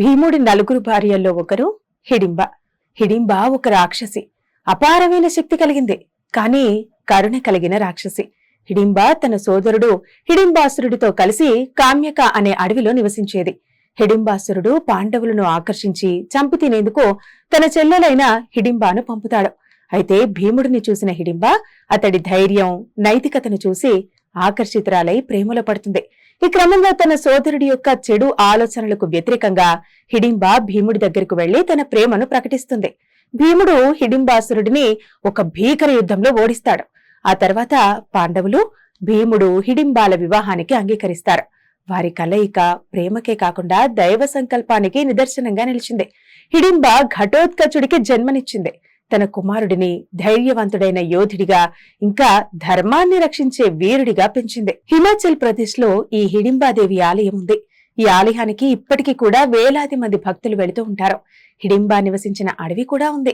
భీముడి నలుగురు భార్యల్లో ఒకరు హిడింబ. హిడింబ ఒక రాక్షసి. అపారమైన శక్తి కలిగింది. కానీ కరుణ కలిగిన రాక్షసి. హిడింబ తన సోదరుడు హిడింబాసురుడితో కలిసి కామ్యక అనే అడవిలో నివసించేది. హిడింబాసురుడు పాండవులను ఆకర్షించి చంపి తినేందుకు తన చెల్లెలైన హిడింబాను పంపుతాడు. అయితే భీముడిని చూసిన హిడింబ అతడి ధైర్యం నైతికతను చూసి ఆకర్షితురాలై ప్రేమలో పడుతుంది. ఈ క్రమంలో తన సోదరుడి యొక్క చెడు ఆలోచనలకు వ్యతిరేకంగా హిడింబ భీముడి దగ్గరకు వెళ్ళి తన ప్రేమను ప్రకటిస్తుంది. భీముడు హిడింబాసురుడిని ఒక భీకర యుద్ధంలో ఓడిస్తాడు. ఆ తర్వాత పాండవులు భీముడు హిడింబాల వివాహానికి అంగీకరిస్తారు. వారి కలయిక ప్రేమకే కాకుండా దైవ సంకల్పానికి నిదర్శనంగా నిలిచింది. హిడింబ ఘటోత్కచుడికి జన్మనిచ్చింది. తన కుమారుడిని ధైర్యవంతుడైన యోధుడిగా ఇంకా ధర్మాన్ని రక్షించే వీరుడిగా పెంచింది. హిమాచల్ ప్రదేశ్లో ఈ హిడింబాదేవి ఆలయం ఉంది. ఈ ఆలయానికి ఇప్పటికీ కూడా వేలాది మంది భక్తులు వెళుతూ ఉంటారు. హిడింబా నివసించిన అడవి కూడా ఉంది.